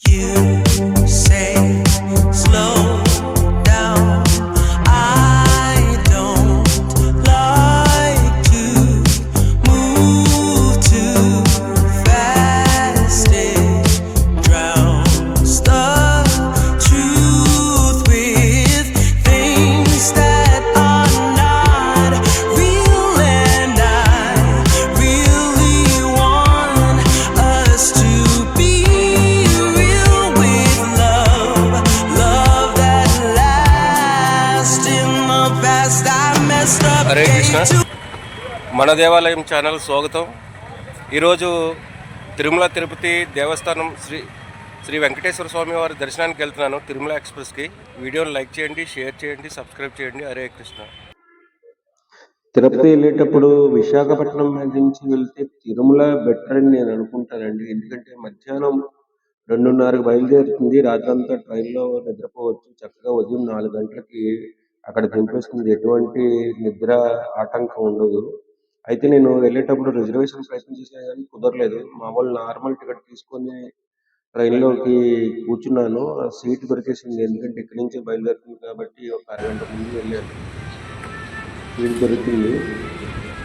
You say channel స్వాగతం. ఈరోజు తిరుమల తిరుపతి దేవస్థానం శ్రీ శ్రీ వెంకటేశ్వర స్వామి వారి దర్శనానికి వెళ్తున్నాను తిరుమల ఎక్స్ప్రెస్కి. వీడియోని లైక్ చేయండి షేర్ చేయండి సబ్స్క్రైబ్ చేయండి. హరే కృష్ణ. తిరుపతి వెళ్ళేటప్పుడు విశాఖపట్నం నుంచి వెళ్తే తిరుమల బెటర్ అని నేను అనుకుంటానండి. ఎందుకంటే మధ్యాహ్నం రెండున్నరకు బయలుదేరుతుంది. రాత్రంతా ట్రైన్లో నిద్రపోవచ్చు. చక్కగా ఉదయం నాలుగు గంటలకి అక్కడ దింపేస్తుంది ఎటువంటి నిద్ర ఆటంకం ఉండదు. అయితే నేను వెళ్ళేటప్పుడు రిజర్వేషన్ ప్రయత్నం చేసినా కానీ కుదరలేదు. మామూలు నార్మల్ టికెట్ తీసుకొని ట్రైన్లోకి కూర్చున్నాను. ఆ సీట్ దొరికేసింది. ఎందుకంటే ఇక్కడి నుంచే బయలుదేరుతుంది కాబట్టి ఒక అరగంట ముందు వెళ్ళాను. సీట్ దొరికింది.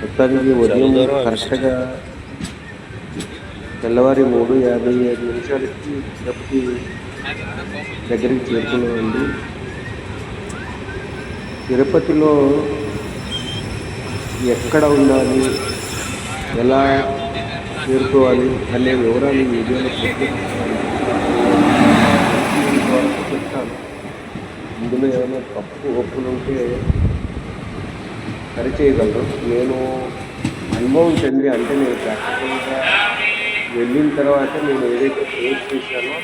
మొత్తానికి ఉదయం కరెక్ట్గా తెల్లవారి మూడు యాభై ఐదు నిమిషాలకి తిరుపతి దగ్గరికి చేరుకున్నామండి. తిరుపతిలో ఎక్కడ ఉండాలి? ఎలా చేరుకోవాలి? అనే వివరాలు ఈ వీడియోలో చెప్తాను. ఇందులో ఏమైనా తప్పు ఒప్పులు ఉంటే సరిచేయగలరు. నేను అనుభవం చెంది అంటే నేను ప్రాక్టికల్గా వెళ్ళిన తర్వాత నేను ఏదైతే ఫేస్ చేశానో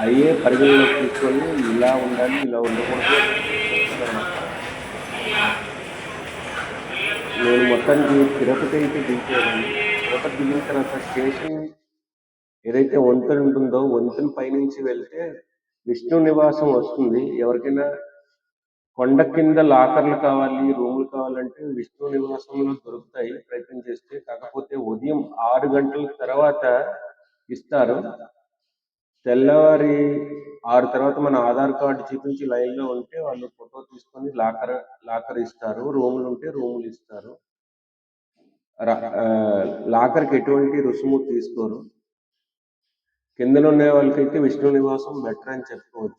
అయ్యే పరిగణలోకి తీసుకొని ఇలా ఉండాలి ఇలా ఉండకూడదు. నేను మొత్తానికి తిరుపతి అయితే దిగిపోయాను తిరుపతి దిగిన తర్వాత స్టేషన్ ఏదైతే వంతెన ఉంటుందో వంతెన పైనుంచి వెళ్తే విష్ణు నివాసం వస్తుంది. ఎవరికైనా కొండ కింద లాకర్లు కావాలి రూములు కావాలంటే విష్ణు నివాసంలో దొరుకుతాయి ప్రయత్నం చేస్తే. కాకపోతే ఉదయం ఆరు గంటల తర్వాత ఇస్తారు. తెల్లవారి ఆరు తర్వాత మన ఆధార్ కార్డు చూపించి లైన్లో ఉంటే వాళ్ళు ఫోటో తీసుకొని లాకర్ లాకర్ ఇస్తారు. రూములు ఉంటే రూములు ఇస్తారు. లాకర్కి ఎటువంటి రుసుము తీసుకోరు. కిందన ఉండే వాళ్ళకైతే విష్ణు నివాసం బెటర్ అని చెప్పుకోవచ్చు.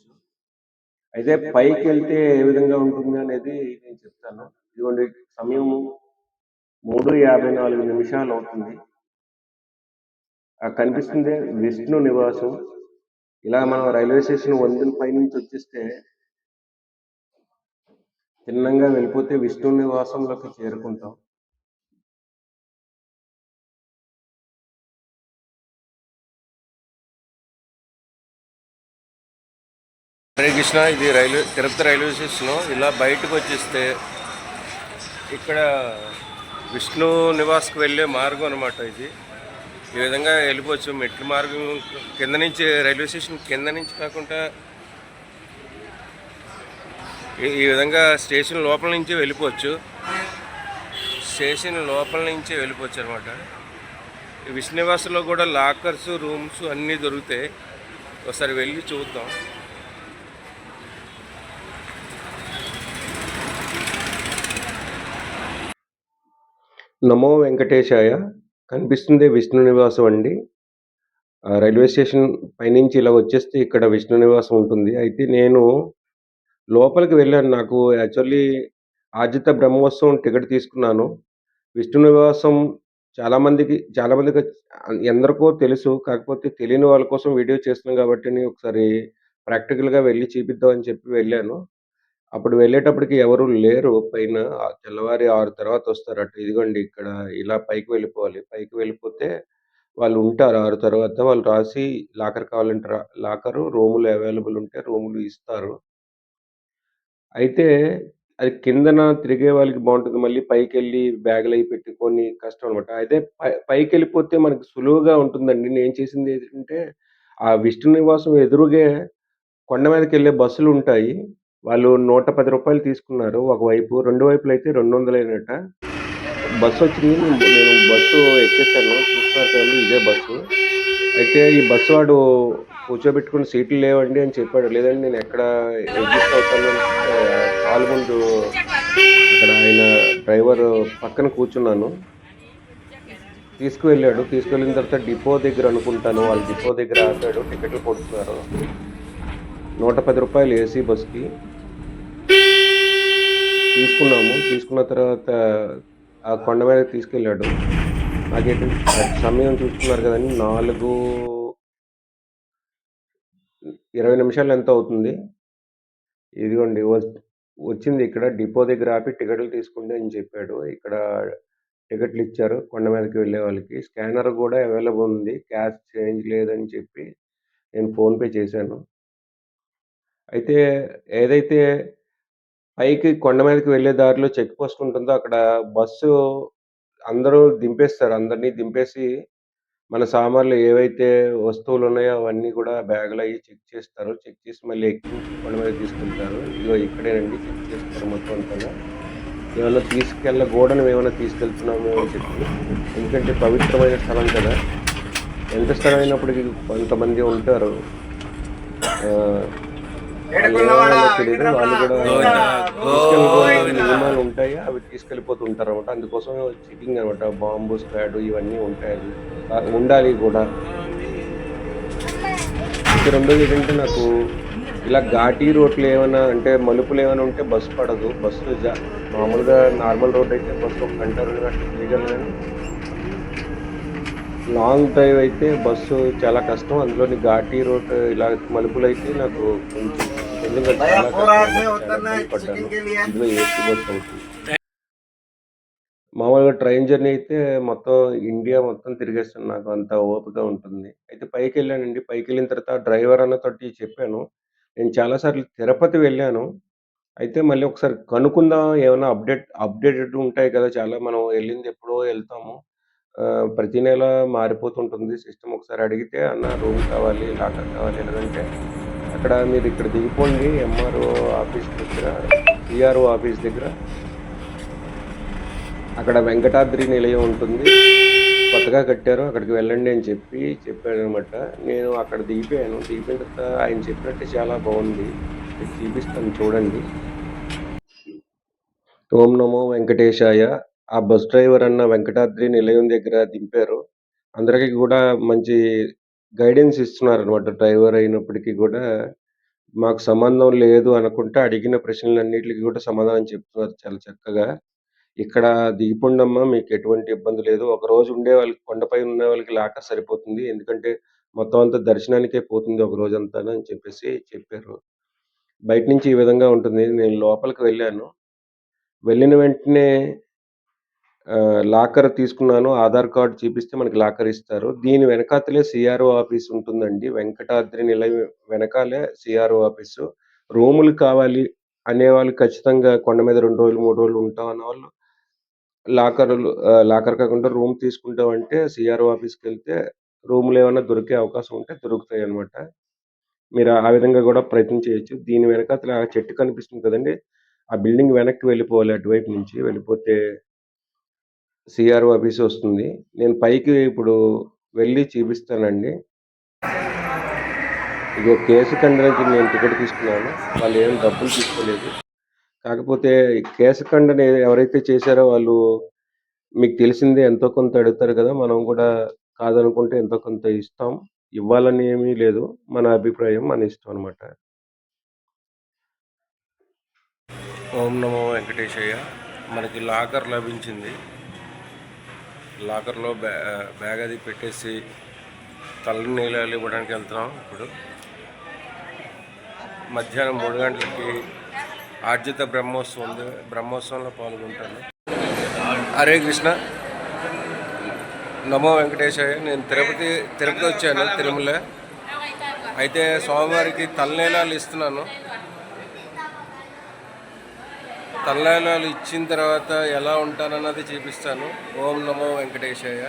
అయితే పైకి వెళ్తే ఏ విధంగా ఉంటుంది అనేది నేను చెప్తాను. ఇదిగోండి సమయం మూడు యాభై నాలుగు నిమిషాలు అవుతుంది. కనిపిస్తుంది విష్ణు నివాసం. ఇలా మనం రైల్వే స్టేషన్ వందల పైనుంచి వచ్చేస్తే తిన్నంగా వెళ్ళిపోతే విష్ణు నివాసంలోకి చేరుకుంటాం. హరే కృష్ణ ఇది రైల్వే తిరుపతి రైల్వే స్టేషన్. ఇలా బయటకు వచ్చేస్తే ఇక్కడ విష్ణు నివాస్కి వెళ్ళే మార్గం అనమాట ఇది. ఈ విధంగా వెళ్ళిపోవచ్చు. మెట్ల మార్గం కింద నుంచి రైల్వే స్టేషన్ కింద నుంచి కాకుండా ఈ- ఈ విధంగా స్టేషన్ లోపల నుంచి వెళ్ళిపోవచ్చు. స్టేషన్ లోపల నుంచి వెళ్ళిపోవచ్చు అనమాట విష్ణువాసలో కూడా లాకర్స్ రూమ్స్ అన్నీ దొరుకుతాయి. ఒకసారి వెళ్ళి చూద్దాం. నమో వెంకటేశాయ. కనిపిస్తుంది విష్ణు నివాసం అండి. రైల్వే స్టేషన్ పైనుంచి ఇలా వచ్చేస్తే ఇక్కడ విష్ణు నివాసం ఉంటుంది. అయితే నేను లోపలికి వెళ్ళాను. నాకు యాక్చువల్లీ ఆజిత బ్రహ్మోత్సవం టికెట్ తీసుకున్నాను. విష్ణు నివాసం చాలా మందికి చాలా మందికి ఎందరికో తెలుసు. కాకపోతే తెలియని వాళ్ళ కోసం వీడియో చేస్తున్నాం కాబట్టి నేను ఒకసారి ప్రాక్టికల్గా వెళ్ళి చూపిద్దామని చెప్పి వెళ్ళాను. అప్పుడు వెళ్ళేటప్పటికి ఎవరు లేరు. పైన తెల్లవారి ఆరు తర్వాత వస్తారట ఇదిగోండి ఇక్కడ ఇలా పైకి వెళ్ళిపోవాలి. పైకి వెళ్ళిపోతే వాళ్ళు ఉంటారు ఆరు తర్వాత. వాళ్ళు రాసి లాకర్ కావాలంటే రా- లాకరు రూములు అవైలబుల్ ఉంటే రూములు ఇస్తారు. అయితే అది కిందన తిరిగే వాళ్ళకి బాగుంటుంది. మళ్ళీ పైకి వెళ్ళి బ్యాగులు అవి పెట్టుకొని కష్టం అనమాట అయితే పై- పైకి వెళ్ళిపోతే మనకి సులువుగా ఉంటుందండి. నేను చేసింది ఏంటంటే ఆ విష్ణు నివాసం ఎదురుగే కొండ మీదకి వెళ్ళే బస్సులు ఉంటాయి. వాళ్ళు నూట పది రూపాయలు తీసుకున్నారు. ఒకవైపు రెండు వైపులు అయితే రెండు వందలు అయినట్ట బస్సు వచ్చింది నేను బస్సు ఎక్కేసాను. చూస్తున్నారు ఇదే బస్సు. అయితే ఈ బస్సు వాడు కూర్చోబెట్టుకుని సీట్లు లేవండి అని చెప్పాడు. లేదండి నేను ఎక్కడ అడ్జస్ట్ అవుతాను కాలు ముందు అక్కడ ఆయన డ్రైవర్ పక్కన కూర్చున్నాను. తీసుకువెళ్ళాడు. తీసుకువెళ్ళిన తర్వాత డిపో దగ్గర అనుకుంటాను. వాళ్ళు డిపో దగ్గర ఆగాడు టికెట్లు కొడుతున్నారు. నూట పది రూపాయలు ఏసీ బస్కి. తీసుకున్నాము. తీసుకున్న తర్వాత ఆ కొండ మీద తీసుకెళ్ళాడు. నాకైతే సమయం చూస్తున్నారు కదండి నాలుగు ఇరవై నిమిషాలు ఎంత అవుతుంది? ఇదిగోండి వచ్చింది ఇక్కడ డిపో దగ్గర ఆపి టికెట్లు తీసుకోండి అని చెప్పాడు. ఇక్కడ టికెట్లు ఇచ్చారు కొండ మీదకి వెళ్ళే వాళ్ళకి. స్కానర్ కూడా అవైలబుల్ ఉంది క్యాష్ చేంజ్ లేదని చెప్పి నేను ఫోన్పే చేశాను. అయితే ఏదైతే పైకి కొండ మీదకి వెళ్ళే దారిలో చెక్ పోస్ట్ ఉంటుందో అక్కడ బస్సు అందరూ దింపేస్తారు. అందరినీ దింపేసి మన సామాన్లు ఏవైతే వస్తువులు ఉన్నాయో అవన్నీ కూడా బ్యాగులు అవి చెక్ చేస్తారు. చెక్ చేసి మళ్ళీ ఎక్కించి కొండ మీద తీసుకెళ్తారు. ఇదిగో ఇక్కడేనండి చెక్ చేస్తారు మొత్తం అంతా. ఏమైనా గోడను ఏమైనా తీసుకెళ్తున్నాము అని చెప్పి. ఎందుకంటే పవిత్రమైన స్థలం కదా. ఎంత స్థలం అయినప్పటికీ కొంతమంది ఉంటారు. ఆ, తెలియదు వాళ్ళు కూడా నియమాలు ఉంటాయి. అవి తీసుకెళ్ళిపోతుంటారు అనమాట అందుకోసం చెకింగ్ అనమాట బాంబు స్క్వాడ్ ఇవన్నీ ఉంటాయి. ఉండాలి కూడా. ఇంకా రెండోది ఏంటంటే నాకు ఇలా ఘాటీ రోడ్లు ఏమైనా అంటే మలుపులు ఏమైనా ఉంటే బస్సు పడదు. బస్సు జా మామూలుగా నార్మల్ రోడ్ అయితే బస్సు ఒక గంట రెండు గంటలు లాంగ్ డ్రైవ్ అయితే బస్సు చాలా కష్టం. అందులోని ఘాటీ రోడ్ ఇలా మలుపులు అయితే నాకు కొంచెం ఇందులో ఏసీ అవుతుంది మామూలుగా ట్రైన్ జర్నీ అయితే మొత్తం ఇండియా మొత్తం తిరిగేస్తాను నాకు అంత ఓపిక ఉంటుంది. అయితే పైకి వెళ్ళానండి. పైకి వెళ్ళిన తర్వాత డ్రైవర్ అన్నతోటి చెప్పాను. నేను చాలాసార్లు తిరుపతి వెళ్ళాను. అయితే మళ్ళీ ఒకసారి కనుక్కుందాం ఏమైనా అప్డేట్ అప్డేటెడ్ ఉంటాయి కదా చాలా. మనం వెళ్ళింది ఎప్పుడో వెళ్తాము. ఆ, ప్రతి నెల మారిపోతుంటుంది. సిస్టమ్ ఒకసారి అడిగితే అన్న రూమ్ కావాలి లాకర్ కావాలి ఎలాగంటే అక్కడ మీరు ఇక్కడ దిగిపోండి ఎంఆర్ఓ ఆఫీస్ దగ్గర పిఆర్ఓ ఆఫీస్ దగ్గర. అక్కడ వెంకటాద్రి నిలయం ఉంటుంది. కొత్తగా కట్టారు అక్కడికి వెళ్ళండి అని చెప్పి చెప్పాను అనమాట నేను అక్కడ దిగిపోయాను. దిగిపోయిన తర్వాత ఆయన చెప్పినట్టు చాలా బాగుంది. చూపిస్తాను చూడండి. ఓం నమో వెంకటేశాయ. ఆ బస్ డ్రైవర్ అన్న వెంకటాద్రి నిలయం దగ్గర దింపారు. అందరికీ కూడా మంచి గైడెన్స్ ఇస్తున్నారు అనమాట డ్రైవర్ అయినప్పటికీ కూడా మాకు సంబంధం లేదు అనుకుంటే అడిగిన ప్రశ్నలన్నిటికీ కూడా సమాధానం చెప్తున్నారు చాలా చక్కగా. ఇక్కడ దిగిపోండమ్మా మీకు ఎటువంటి ఇబ్బంది లేదు. ఒక రోజు ఉండే వాళ్ళకి కొండపై ఉన్న వాళ్ళకి లాక సరిపోతుంది. ఎందుకంటే మొత్తం అంతా దర్శనానికే పోతుంది ఒక రోజంతా అని చెప్పేసి చెప్పారు. బయట నుంచి ఈ విధంగా ఉంటుంది. నేను లోపలికి వెళ్ళాను. వెళ్ళిన వెంటనే ఆ, లాకర్ తీసుకున్నాను ఆధార్ కార్డు చూపిస్తే మనకి లాకర్ ఇస్తారు. దీని వెనకాతలే సిఆర్ఓ ఆఫీస్ ఉంటుందండి. వెంకటాద్రి నిలయం వెనకాలే సిఆర్ఓ ఆఫీసు. రూములు కావాలి అనేవాళ్ళు ఖచ్చితంగా కొండ మీద రెండు రోజులు మూడు రోజులు ఉంటాం అన్న వాళ్ళు లాకర్లు లాకర్ కాకుండా రూమ్ తీసుకుంటామంటే సిఆర్ఓ ఆఫీస్కి వెళ్తే రూములు ఏమైనా దొరికే అవకాశం ఉంటే దొరుకుతాయి అన్నమాట. మీరు ఆ విధంగా కూడా ప్రయత్నం చేయొచ్చు. దీని వెనకాతల ఆ చెట్టు కనిపిస్తుంది కదండి. ఆ బిల్డింగ్ వెనక్కి వెళ్ళిపోవాలి అటువైపు నుంచి. వెళ్ళిపోతే సిఆర్ఓ ఆఫీస్ వస్తుంది. నేను పైకి ఇప్పుడు వెళ్ళి చూపిస్తానండి. ఇగో కేసు ఖండనకి నేను టికెట్ తీసుకున్నాను. వాళ్ళు ఏం డబ్బులు తీసుకోలేదు. కాకపోతే కేసు ఖండన ఎవరైతే చేశారో వాళ్ళు మీకు తెలిసిందే ఎంతో కొంత అడుగుతారు కదా మనం కూడా కాదనుకుంటే ఎంతో కొంత ఇస్తాం. ఇవ్వాలని ఏమీ లేదు. మన అభిప్రాయం మన ఇష్టం అనమాట ఓం నమో వెంకటేశయ్య. మనకి లాకర్ లభించింది. లాకర్లో బ్యా బ్యాగ్ అది పెట్టేసి తల్లి నీళ్ళు ఇవ్వడానికి వెళ్తున్నాం ఇప్పుడు. మధ్యాహ్నం మూడు గంటలకి ఆర్జిత బ్రహ్మోత్సవం ఉంది. బ్రహ్మోత్సవంలో పాల్గొంటాను. హరే కృష్ణ. నమో వెంకటేశయ్య నేను తిరుపతి తిరుపతి వచ్చాను తిరుమల. అయితే స్వామివారికి తలనీలాలు ఇస్తున్నాను. తలనీలాలు ఇచ్చిన తర్వాత ఎలా ఉంటానన్నది చూపిస్తాను ఓం నమో వెంకటేశయ్య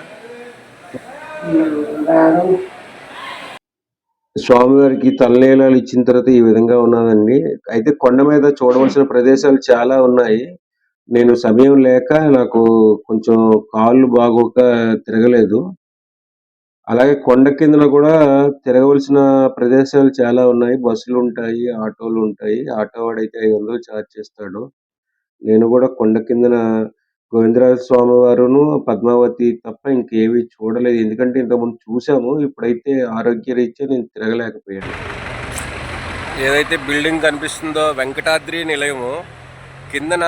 స్వామివారికి తలనీలాలు ఇచ్చిన తర్వాత ఈ విధంగా ఉన్నదండి అయితే కొండ మీద చూడవలసిన ప్రదేశాలు చాలా ఉన్నాయి నేను సమయం లేక నాకు కొంచెం కాళ్ళు బాగోక తిరగలేదు అలాగే కొండ కిందన కూడా తిరగవలసిన ప్రదేశాలు చాలా ఉన్నాయి. బస్సులుంటాయి, ఆటోలుంటాయి. ఆటో వాడైతే 500 చార్జ్ చేస్తాడు. నేను కూడా కొండ కిందన గోవిందరాజ స్వామి వారును, పద్మావతి తప్ప ఇంకేవి చూడలేదు. ఎందుకంటే ఇంతకుముందు చూసాము. ఇప్పుడైతే ఆరోగ్యరీత్యా నేను తిరగలేకపోయాను. ఏదైతే బిల్డింగ్ కనిపిస్తుందో వెంకటాద్రి నిలయము కిందన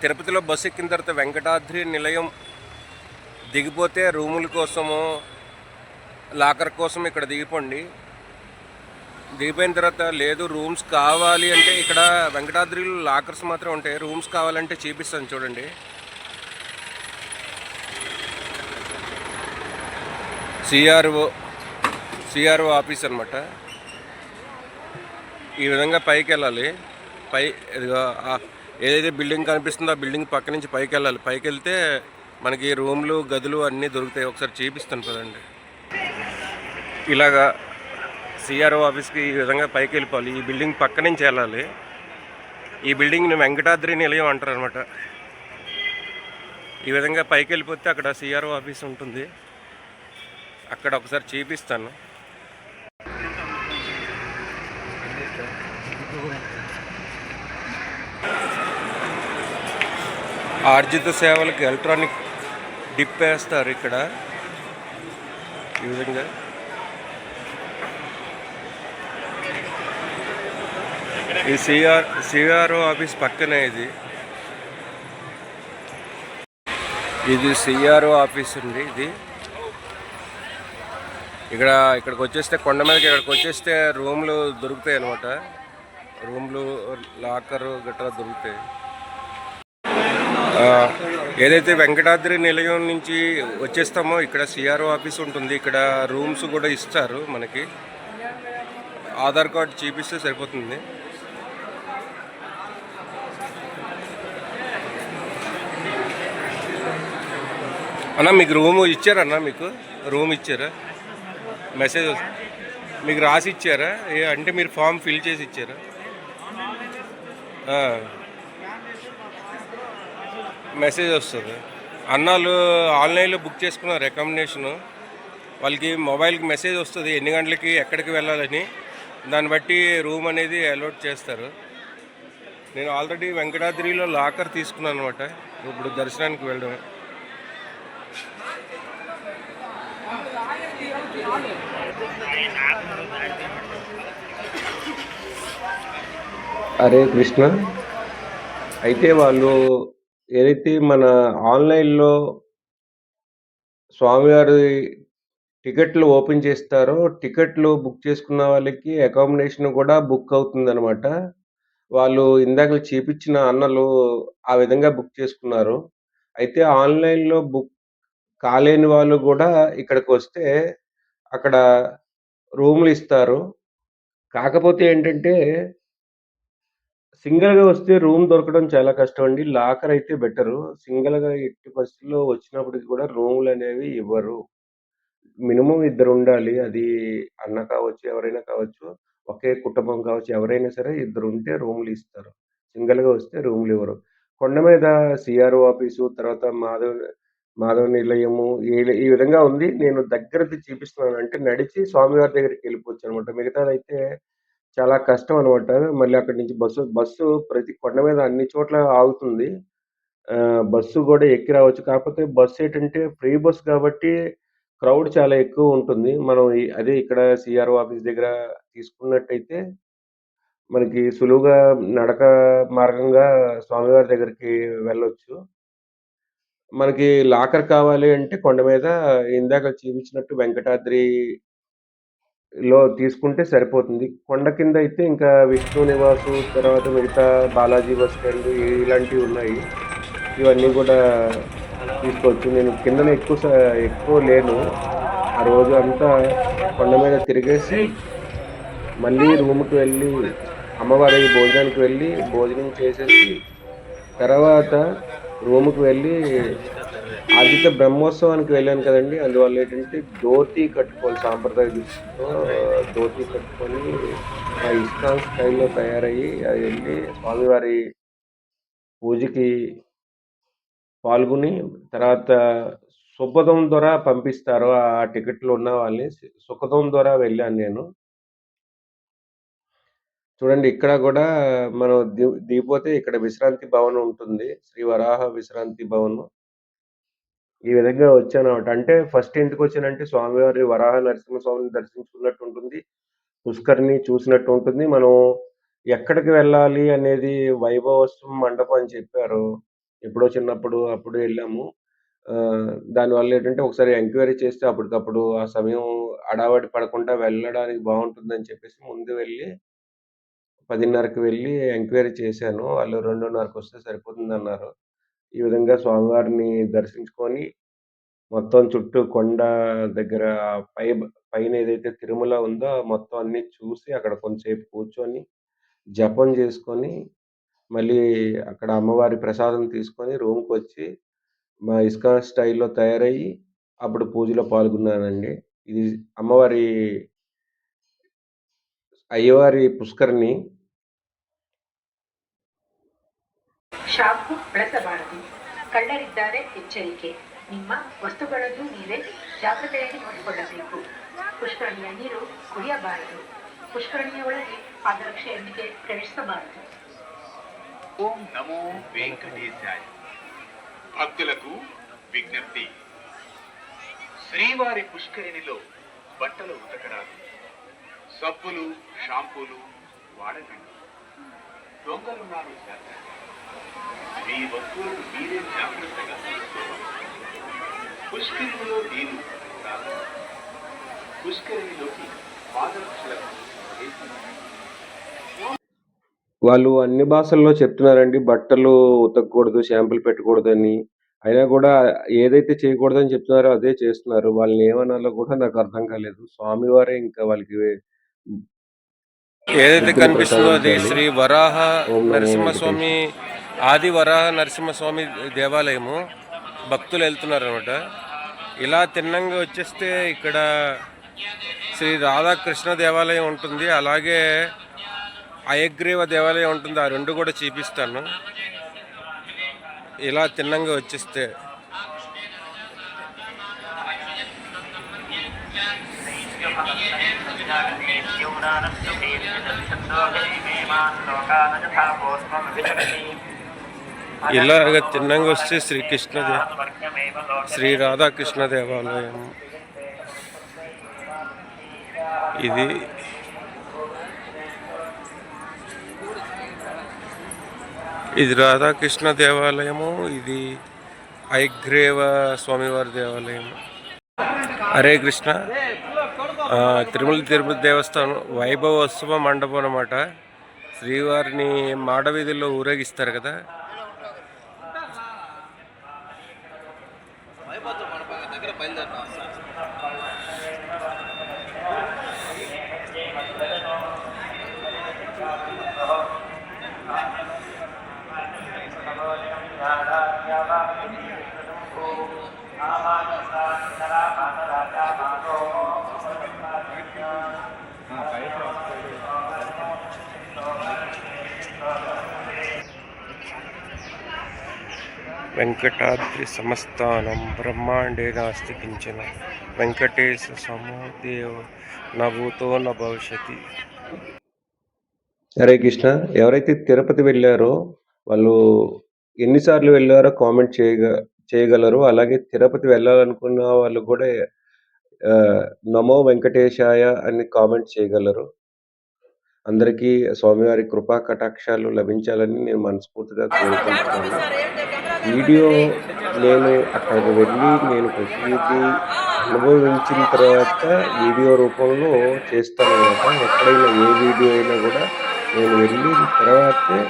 తిరుపతిలో బస్సు ఎక్కిన తర్వాత వెంకటాద్రి నిలయం దిగిపోతే రూముల కోసము లాకర్ కోసం ఇక్కడ దిగిపోండి దిగిపోయిన తర్వాత లేదు రూమ్స్ కావాలి అంటే ఇక్కడ వెంకటాద్రిలో లాకర్స్ మాత్రం ఉంటాయి. రూమ్స్ కావాలంటే చూపిస్తాను చూడండి. సిఆర్ఓ సిఆర్ఓ ఆఫీస్ అనమాట ఈ విధంగా పైకి వెళ్ళాలి. పై ఏదైతే బిల్డింగ్ కనిపిస్తుందో ఆ బిల్డింగ్ పక్క నుంచి పైకి వెళ్ళాలి. పైకి వెళ్తే మనకి రూమ్లు గదులు అన్నీ దొరుకుతాయి. ఒకసారి చూపిస్తాను కదండి ఇలాగా సిఆర్ఓ ఆఫీస్కి ఈ విధంగా పైకి వెళ్ళిపోవాలి. ఈ బిల్డింగ్ పక్క నుంచి వెళ్ళాలి ఈ బిల్డింగ్ని వెంకటాద్రి నిలయం అంటారు అనమాట ఈ విధంగా పైకి వెళ్ళిపోతే అక్కడ సిఆర్ఓ ఆఫీస్ ఉంటుంది. అక్కడ ఒకసారి చూపిస్తాను. ఆర్జిత సేవలకు ఎలక్ట్రానిక్ డిప్ వేస్తారు ఇక్కడ. ఈ విధంగా ఈ సిఆర్ సిఆర్ఓ ఆఫీస్ పక్కనే ఇది. ఇది సిఆర్ఓ ఆఫీస్ ఉంది ఇది. ఇక్కడ ఇక్కడికి వచ్చేస్తే కొండ మీదకి ఇక్కడికి వచ్చేస్తే రూమ్లు దొరుకుతాయి అనమాట రూమ్లు లాకర్ గట్రా దొరుకుతాయి. ఏదైతే వెంకటాద్రి నిలయం నుంచి వచ్చేస్తామో ఇక్కడ సిఆర్ఓ ఆఫీస్ ఉంటుంది. ఇక్కడ రూమ్స్ కూడా ఇస్తారు మనకి. ఆధార్ కార్డు చూపిస్తే సరిపోతుంది. అన్న మీకు రూమ్ ఇచ్చారన్న మీకు? రూమ్ ఇచ్చారా? మెసేజ్ మీకు రాసి ఇచ్చారా? ఏ అంటే మీరు ఫామ్ ఫిల్ చేసి ఇచ్చారా? మెసేజ్ వస్తుంది. అన్నాళ్ళు ఆన్లైన్లో బుక్ చేసుకున్నారు అకామిడేషను వాళ్ళకి మొబైల్కి మెసేజ్ వస్తుంది ఎన్ని గంటలకి ఎక్కడికి వెళ్ళాలని. దాన్ని బట్టి రూమ్ అనేది అలాట్ చేస్తారు. నేను ఆల్రెడీ వెంకటాద్రిలో లాకర్ తీసుకున్నాను అనమాట ఇప్పుడు దర్శనానికి వెళ్ళడం. హరే కృష్ణ అయితే వాళ్ళు ఏదైతే మన ఆన్లైన్లో స్వామివారి టికెట్లు ఓపెన్ చేస్తారో టికెట్లు బుక్ చేసుకున్న వాళ్ళకి అకామిడేషన్ కూడా బుక్ అవుతుందన్నమాట. వాళ్ళు ఇందాక చూపించిన అన్నలు ఆ విధంగా బుక్ చేసుకున్నారు. అయితే ఆన్లైన్లో బుక్ కాలేని వాళ్ళు కూడా ఇక్కడికి వస్తే అక్కడ రూములు ఇస్తారు కాకపోతే ఏంటంటే సింగిల్‌గా వస్తే రూమ్ దొరకడం చాలా కష్టం అండి. లాకర్ అయితే బెటరు. సింగిల్‌గా ఎట్టి పరిస్థితుల్లో వచ్చినప్పటికి కూడా రూములనేవి ఇవ్వరు. మినిమమ్ ఇద్దరుండాలి. అది అన్న కావచ్చు, ఎవరైనా కావచ్చు. ఒకే కుటుంబం కావచ్చు, ఎవరైనా సరే ఇద్దరుంటే రూములు ఇస్తారు. సింగిల్‌గా వస్తే రూములు ఇవ్వరు. కొండ మీద సీఆర్ఓ ఆఫీసు, తర్వాత మాధవ్ మాధవ నిలయము ఈ ఈ విధంగా ఉంది. నేను దగ్గరది చూపిస్తున్నాను. అంటే నడిచి స్వామివారి దగ్గరికి వెళ్ళిపోవచ్చు అనమాట మిగతాదైతే చాలా కష్టం అనమాట. మళ్ళీ అక్కడి నుంచి బస్సు బస్సు ప్రతి కొండ మీద అన్ని చోట్ల ఆగుతుంది. బస్సు కూడా ఎక్కి రావచ్చు. కాకపోతే బస్సు ఏంటంటే ఫ్రీ బస్ కాబట్టి క్రౌడ్ చాలా ఎక్కువ ఉంటుంది. మనం అదే ఇక్కడ సిఆర్ఓ ఆఫీస్ దగ్గర తీసుకున్నట్టయితే మనకి సులువుగా నడక మార్గంగా స్వామివారి దగ్గరికి వెళ్ళొచ్చు. మనకి లాకర్ కావాలి అంటే కొండ మీద ఇందాక చూపించినట్టు వెంకటాద్రి లో తీసుకుంటే సరిపోతుంది. కొండ కింద అయితే ఇంకా విష్ణు నివాసు, తర్వాత మిగతా బాలాజీ బస్ స్టాండ్ ఇలాంటివి ఉన్నాయి. ఇవన్నీ కూడా తీసుకోవచ్చు. నేను కిందనే ఎక్కువ సా ఎక్కువ లేను. ఆ రోజు అంతా కొండ మీద తిరిగేసి మళ్ళీ రూమ్‌కి వెళ్ళి అమ్మవారి భోజనానికి వెళ్ళి భోజనం చేసేసి తర్వాత రూమ్‌కి వెళ్ళి ఆదిత్య బ్రహ్మోత్సవానికి వెళ్ళాను కదండీ! అందువల్ల ఏంటంటే ధోతి కట్టుకోవాలి సాంప్రదాయ దృష్టితో ధోతి కట్టుకొని ఆ ఇస్కాన్ స్టైల్‌లో తయారయ్యి అది వెళ్ళి స్వామివారి పూజకి పాల్గొని తర్వాత సుఖదం ద్వారా పంపిస్తారు. ఆ టికెట్లు ఉన్న వాళ్ళని సుఖదం ద్వారా వెళ్ళాను నేను. చూడండి ఇక్కడ కూడా మనం ది దిగిపోతే ఇక్కడ విశ్రాంతి భవనం ఉంటుంది. శ్రీ వరాహ విశ్రాంతి భవనం. ఈ విధంగా వచ్చానన్నమాట. అంటే ఫస్ట్ ఎందుకొచ్చానంటే స్వామివారి వరాహ నరసింహస్వామిని దర్శించుకున్నట్టు ఉంటుంది. పుష్కర్ని చూసినట్టు ఉంటుంది. మనం ఎక్కడికి వెళ్ళాలి అనేది వైభవోత్సవం మండపం అని చెప్పారు. ఎప్పుడో చిన్నప్పుడు అప్పుడు వెళ్ళాము. ఆహ్, దానివల్ల ఏంటంటే ఒకసారి ఎంక్వైరీ చేస్తే అప్పటికప్పుడు ఆ సమయం హడావిడి పడకుండా వెళ్ళడానికి బావుంటుందని చెప్పేసి ముందు వెళ్ళి 10:30కి వెళ్ళి ఎంక్వైరీ చేశాను. వాళ్ళు రెండున్నరకు వస్తే సరిపోతుంది అన్నారు ఈ విధంగా స్వామివారిని దర్శించుకొని మొత్తం చుట్టూ కొండ దగ్గర పై పైన ఏదైతే తిరుమల ఉందో మొత్తం అన్ని చూసి అక్కడ కొంతసేపు కూర్చొని, జపం చేసుకొని మళ్ళీ అక్కడ అమ్మవారి ప్రసాదం తీసుకొని రూమ్‌కొచ్చి మా ఇస్కాన్ స్టైల్‌లో తయారయ్యి అప్పుడు పూజలో పాల్గొన్నానండి. ఇది అమ్మవారి అయ్యవారి పుష్కరిణి. ಶಾಂಪು ಬಳಸಬಾರದು ಕಳ್ಳರಿದ್ದಾರೆ ಎಚ್ಚರಿಕೆ ನಿಮ್ಮ ವಸ್ತುಗಳನ್ನು ನೀವೇ ಜಾಗ್ರತೆಯಾಗಿ ನೋಡಿಕೊಳ್ಳಬೇಕು ಪುಷ್ಕರಣಿಯ ನೀರು ಕುಡಿಯಬಾರದು ಪುಷ್ಕರಣಿಯ ಒಳಗೆ ಪಾದರಕ್ಷೆಯೊಂದಿಗೆ ಪ್ರವೇಶಿಸಬಾರದು ఓం నమో వెంకటేశాయ భక్తులకు విజ్ఞప్తి శ్రీవారి పుష్కరిణిలో బట్టలు ఉతకరాదు సబ్బులు షాంపూలు వాడకండి దొంగలున్నారు జాగ్రత్త మీ వస్తువులను మీరే జాగ్రత్తగా పుష్కరిణిలో నీరు పుష్కరిణిలోకి పాదరక్షలకు వాళ్ళు అన్ని భాషల్లో చెప్తున్నారండి. బట్టలు ఉతకకూడదు, షాంపూలు పెట్టకూడదని. అయినా గూడా ఏదైతే చేయకూడదని చెప్తున్నారో అదే చేస్తున్నారు. వాళ్ళని ఏమనాలో గూడా నాకు అర్థం కాలేదు. స్వామివారే ఇంకా వాళ్ళకి. ఏదైతే కనిపిస్తుందో అది. శ్రీ వరాహ నరసింహస్వామి ఆది వరాహ నరసింహస్వామి దేవాలయము భక్తులు వెళ్తున్నారు అనమాట ఇలా తిన్నంగా వచ్చేస్తే ఇక్కడ శ్రీ రాధాకృష్ణ దేవాలయం ఉంటుంది అలాగే అయగ్రీవ దేవాలయం ఉంటుంది ఆ రెండు కూడా చూపిస్తాను. ఇలా తిన్నంగా వచ్చేస్తే. ఇలాగ తిన్నంగా వస్తే శ్రీకృష్ణ శ్రీ రాధాకృష్ణ దేవాలయం. ఇది ఇది రాధాకృష్ణ దేవాలయము ఇది ఐగ్రేవ స్వామివారి దేవాలయం. హరే కృష్ణ. తిరుమల తిరుపతి దేవస్థానం వైభవోత్సవ మండపం అనమాట శ్రీవారిని మాడవీధుల్లో ఊరేగిస్తారు కదా. వెంకటాద్రి సమస్తానం బ్రహ్మాండే నాస్తి కించన వెంకటేశ సమోదేవ నవ్వుతో నభూతో న భవిష్యతి హరే కృష్ణ. ఎవరైతే తిరుపతి వెళ్ళారో వాళ్ళు ఎన్నిసార్లు వెళ్ళారో కామెంట్ చేయగ చేయగలరు. అలాగే తిరుపతి వెళ్ళాలనుకున్న వాళ్ళు కూడా నమో వెంకటేశాయ అని కామెంట్ చేయగలరు. అందరికీ స్వామివారి కృపా కటాక్షాలు లభించాలని నేను మనస్ఫూర్తిగా కోరుకుంటున్నాను. వీడియో నేను అక్కడికి వెళ్ళి నేను ప్రతీదీ అనుభవించిన తర్వాత వీడియో రూపంలో చేస్తానన్నమాట. ఎక్కడైనా ఏ వీడియో అయినా కూడా నేను వెళ్ళి తర్వాతే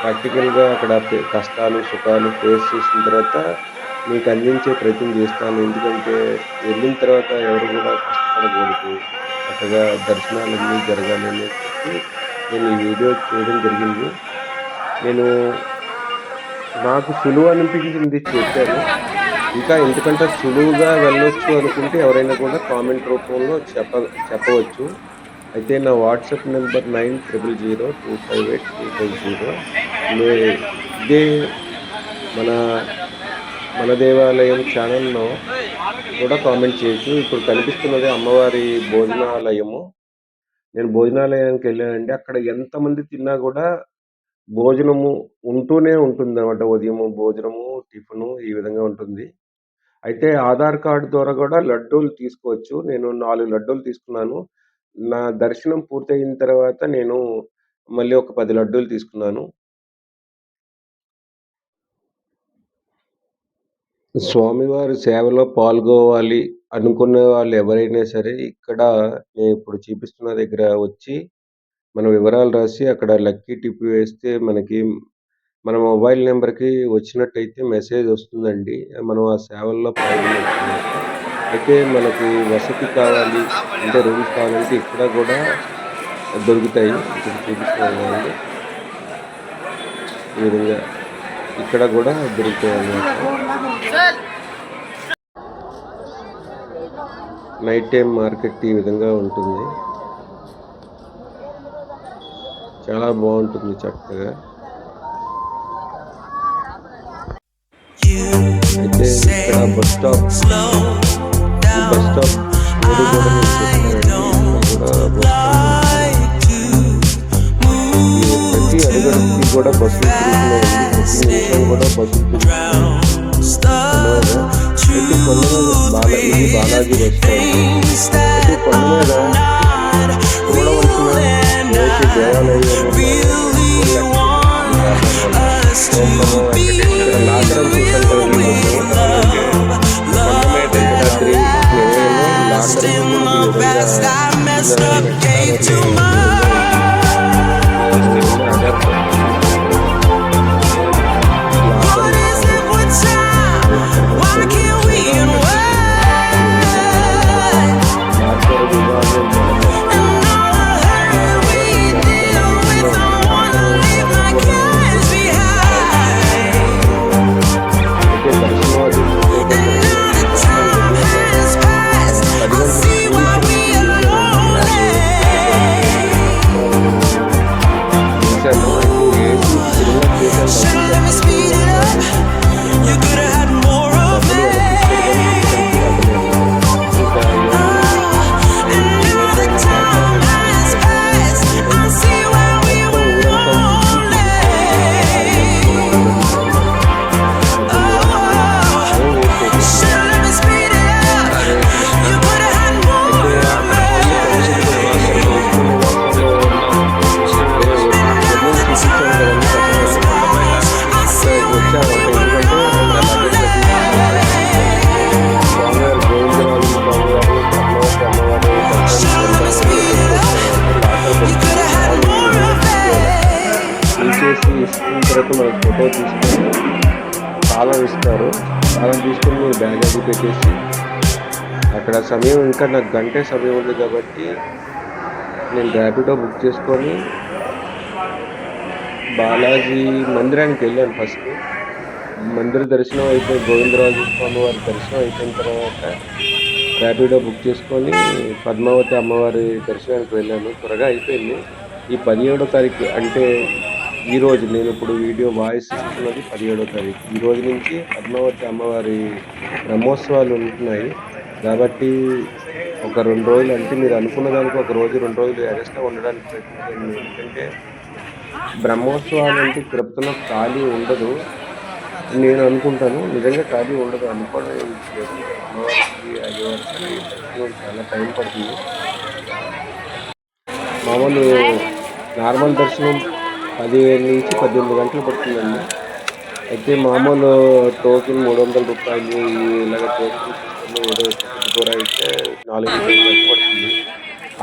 ప్రాక్టికల్‌గా అక్కడ కష్టాలు, సుఖాలు ఫేస్ చేసిన తర్వాత మీకు అందించే ప్రయత్నం చేస్తాను. ఎందుకంటే వెళ్ళిన తర్వాత ఎవరు కూడా కష్టపడకూడదు. చక్కగా దర్శనాలన్నీ జరగాలి అని చెప్పి నేను ఈ వీడియో చేయడం జరిగింది. నేను నాకు సులువు అనిపించింది చెప్పాను. ఇంకా ఎందుకంటే సులువుగా వెళ్ళొచ్చు అనుకుంటే ఎవరైనా కూడా కామెంట్ రూపంలో చెప్ప చెప్పవచ్చు. అయితే నా వాట్సాప్ నంబర్ 9000258250 మే ఇదే మన మన దేవాలయం ఛానల్లో కూడా కామెంట్ చేయొచ్చు ఇప్పుడు కనిపిస్తున్నది అమ్మవారి భోజనాలయము నేను భోజనాలయానికి వెళ్ళానండి అక్కడ ఎంతమంది తిన్నా కూడా భోజనము ఉంటూనే ఉంటుంది అనమాట ఉదయము భోజనము టిఫిను ఈ విధంగా ఉంటుంది. అయితే ఆధార్ కార్డు ద్వారా కూడా లడ్డూలు తీసుకోవచ్చు. నేను నాలుగు లడ్డూలు తీసుకున్నాను. నా దర్శనం పూర్తయిన తర్వాత నేను మళ్ళీ ఒక పది లడ్డూలు తీసుకున్నాను. స్వామివారి సేవలో పాల్గొవాలి అనుకునే వాళ్ళు ఎవరైనా సరే ఇక్కడ నేను ఇప్పుడు చూపిస్తున్న దగ్గర వచ్చి మన వివరాలు రాసి అక్కడ లక్కీ టిప్ వేస్తే మనకి మన మొబైల్ నెంబర్కి వచ్చినట్టయితే మెసేజ్ వస్తుందండి. మనం ఆ సేవల్లో పాల్గొన్నట్టు అయితే మనకి వసతి కావాలి అంటే రూమ్స్ కావాలంటే ఇక్కడ కూడా దొరుకుతాయి. ఇక్కడ చూపిస్తున్నాను ఈ విధంగా ఇక్కడ కూడా దొరుకుతాయి అన్నమాట నైట్ టైం మార్కెట్ ఈ విధంగా ఉంటుంది. చాలా బాగుంటుంది చక్కగా అయితే ఇక్కడ బస్ స్టాప్ Slow ఈ బస్ down. స్టాప్ రోడ్డు కూడా నేను చెప్తున్నానండి ఇక్కడ కూడా బస్ స్టాప్ Like to ఈ ప్రతి అడుగడుగుకి కూడా బస్సులు తిరుగుతున్నాయండి ప్రతి నిమిషం కూడా బస్సులు తిరుగుతున్నాయి drown అయితే కొండ మీద బాలా ఇది బాలాజీ బస్ స్టాప్ things అయితే that కొండ మీద I messed up, gave too much. పెట్టేసి. అక్కడ సమయం ఇంకా నాకు గంటే సమయం ఉంది కాబట్టి నేను ర్యాపిడో బుక్ చేసుకొని బాలాజీ మందిరానికి వెళ్ళాను ఫస్ట్. మందిర దర్శనం అయిపోయి గోవిందరాజు స్వామి వారి దర్శనం అయిపోయిన తర్వాత ర్యాపిడో బుక్ చేసుకొని పద్మావతి అమ్మవారి దర్శనానికి వెళ్ళాను. త్వరగా అయిపోయింది. ఈ పదిహేడో తారీఖు అంటే ఈరోజు నేను ఇప్పుడు వీడియో వాయిస్ ఇస్తున్నది పదిహేడో తారీఖు. ఈ రోజు నుంచి పద్మావతి అమ్మవారి బ్రహ్మోత్సవాలు ఉంటున్నాయి. కాబట్టి ఒక రెండు రోజులు అంటే మీరు అనుకున్న దానికి ఒక రోజు రెండు రోజులు ఎగస్ట్రా ఉండడానికి ప్రయత్నించండి. ఎందుకంటే బ్రహ్మోత్సవాలు అంటే తిరుపతిలో ఖాళీ ఉండదు. నేను అనుకుంటాను నిజంగా ఖాళీ ఉండదు అనుకోవడం అమ్మవారికి అయ్యేవారికి చాలా టైం పడుతుంది. మామూలు నార్మల్ దర్శనం పదివేలు నుంచి పద్దెనిమిది గంటలు పడుతుందండి. అయితే మామూలు టోకెన్ మూడు వందల రూపాయలు ఇలాగ టోకెన్ ద్వారా అయితే నాలుగు ఐదు గంటలు పడుతుంది.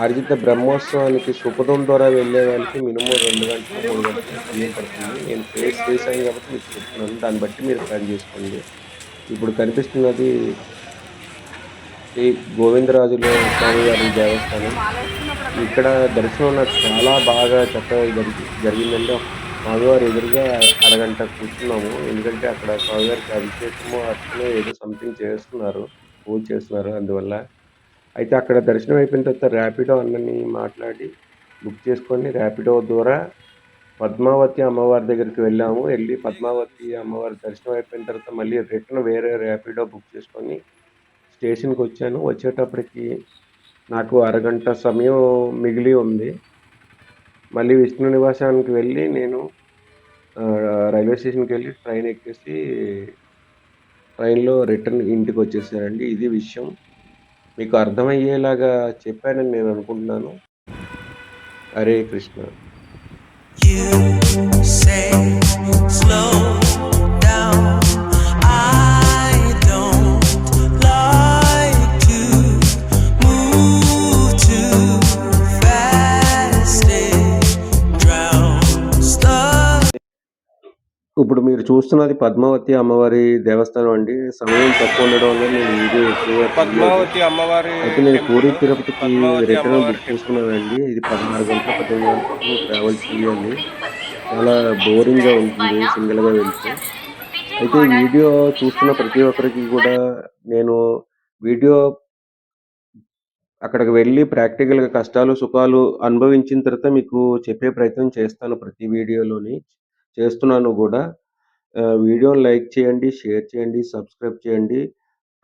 అర్జిత బ్రహ్మోత్సవానికి సుపథం ద్వారా వెళ్ళే వాళ్ళకి మినిమం రెండు గంటలు మూడు గంటలు సమయం పడుతుంది. నేను ఫేస్ చేశాను కాబట్టి మీకు చెప్తున్నాను. దాన్ని బట్టి మీరు ప్లాన్ చేసుకోండి. ఇప్పుడు కనిపిస్తున్నది శ్రీ గోవిందరాజుల స్వామివారి దేవస్థానం. ఇక్కడ దర్శనం నాకు చాలా బాగా చక్కగా జరిగి జరిగిందంటే స్వామివారి ఎదురుగా అరగంట కూర్చున్నాము. ఎందుకంటే అక్కడ స్వామివారికి అభిషేకము అట్లనే ఏదో సంథింగ్ చేస్తున్నారు పూజ చేస్తున్నారు అందువల్ల. అయితే అక్కడ దర్శనం అయిపోయిన తర్వాత ర్యాపిడో అన్నని మాట్లాడి బుక్ చేసుకొని ర్యాపిడో ద్వారా పద్మావతి అమ్మవారి దగ్గరికి వెళ్ళాము. వెళ్ళి పద్మావతి అమ్మవారి దర్శనం అయిపోయిన తర్వాత మళ్ళీ రిటర్న్ వేరే ర్యాపిడో బుక్ చేసుకొని స్టేషన్కి వచ్చాను. వచ్చేటప్పటికి నాకు అరగంట సమయం మిగిలి ఉంది. మళ్ళీ విష్ణు నివాసానికి వెళ్ళి నేను రైల్వే స్టేషన్కి వెళ్ళి ట్రైన్ ఎక్కేసి ట్రైన్‌లో రిటర్న్ ఇంటికి వచ్చేసానండి ఇది విషయం. మీకు అర్థమయ్యేలాగా చెప్పానని నేను అనుకుంటున్నాను. Hare Krishna. You say slow down. ఇప్పుడు మీరు చూస్తున్నది పద్మావతి అమ్మవారి దేవస్థానం అండి. సమయం తక్కువ ఉండడం వల్ల నేను వీడియో ఎక్కువగా. పద్మావతి అమ్మవారి అయితే నేను పూరి తిరుపతికి రిటర్న్ బుక్ చేసుకున్నానండి. ఇది 16 గంటల, 18 గంటల పాటు ట్రావెల్ చేయాలి. చాలా బోరింగ్‌గా ఉంటుంది సింగిల్‌గా వెళ్తే. అయితే ఈ వీడియో చూస్తున్న ప్రతి ఒక్కరికి కూడా నేను వీడియో అక్కడికి వెళ్ళి ప్రాక్టికల్‌గా కష్టాలు, సుఖాలు అనుభవించిన తర్వాత మీకు చెప్పే ప్రయత్నం చేస్తాను ప్రతి వీడియోలోని. చేస్తున్నాను గూడా. వీడియోని లైక్ చేయండి, షేర్ చేయండి, సబ్స్క్రైబ్ చేయండి.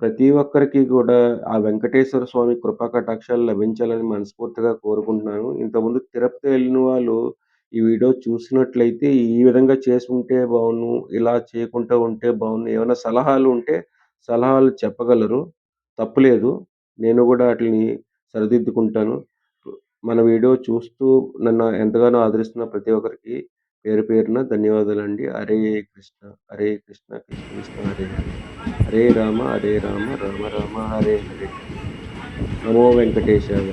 ప్రతి ఒక్కరికి కూడా ఆ వెంకటేశ్వర స్వామి కృపా కటాక్షాలు లభించాలని మనస్ఫూర్తిగా కోరుకుంటున్నాను. ఇంతకుముందు తిరుపతి వెళ్ళిన వాళ్ళు ఈ వీడియో చూసినట్లయితే ఈ విధంగా చేసుకుంటే బావున్ను, ఇలా చేయకుండా ఉంటే బావున్ను, ఏమైనా సలహాలు ఉంటే సలహాలు చెప్పగలరు. తప్పులేదు. నేను గూడా ఆటిలిని సరిదిద్దుకుంటాను. మన వీడియో చూస్తూ నన్ను ఎంతగానో ఆదరిస్తున్న ప్రతి ఒక్కరికి పేరు పేరున ధన్యవాదాలండి. హరే కృష్ణ, హరే కృష్ణ, కృష్ణ కృష్ణ హరే హరే. హరే రామ, హరే రామ, రామ రామ హరే హరే. నమో వెంకటేశాయ.